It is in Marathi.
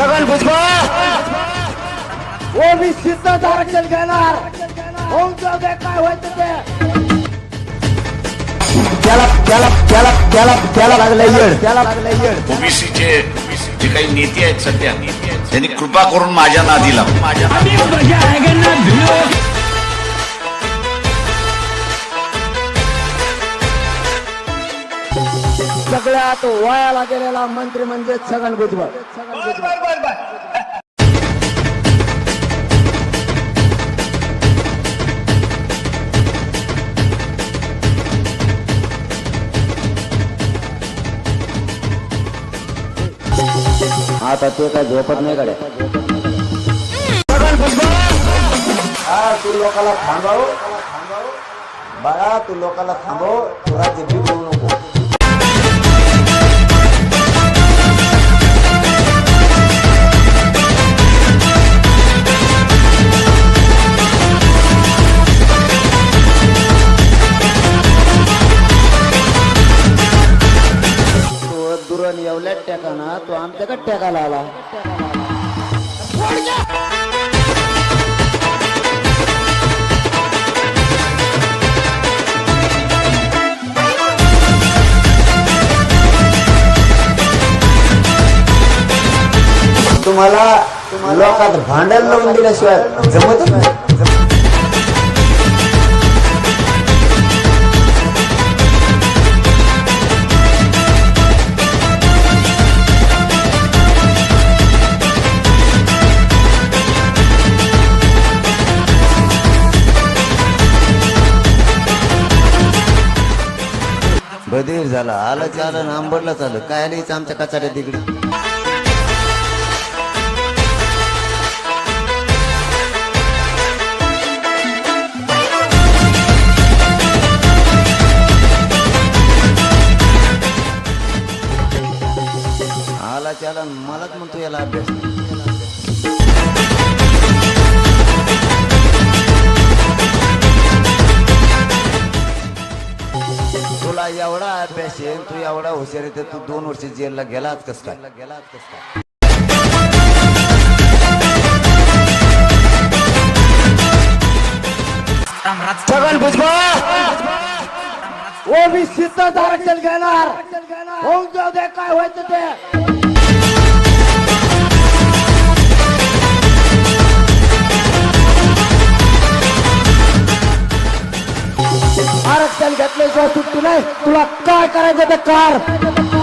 छगन भुजबळ ओबीसीच आरक्षण घेणार. होऊन जाऊ दे काय व्हायचं ते त्याला त्याला त्याला त्याला त्याला लागलं येड. त्याला लागलं येड. ओबीसीचे जे काही नेते आहेत सध्या त्यांनी कृपा करून माझ्या नादीला माझ्या सगळ्यात वयाला गेलेला मंत्री म्हणजे छगन भुजबळ. छगन भुजबळ आता ते काय झोपत नाही कडे हा तू लोकाला थांबव. बाळा तू लोकाला थांबव. तू राज्य नको. टेकाना तो आमच्या गट्ट्याकाला आला तुम्हाला लोकात भांडण लावून दिल्याशिवाय जमत नाही. बधीर झाला आलं चालं आंबडलं चालं. काय नाहीच आमच्या कचाऱ्या तिकडे आला चालन मलाच म्हणतो याला अभ्यास. एवढा अभ्यास आहे तू एवढा हुशार आहे तू दोन वर्ष जेलला गेलाच कस काय? गेलाच कस काय छगन भुजबळ ओबीसीच आरक्षण घेणार. होऊन जाऊ दे काय व्हायचं ते? आरक्षण घेतल्याशिवाय सुट्टी नाही तुला काय करायचं ते कार.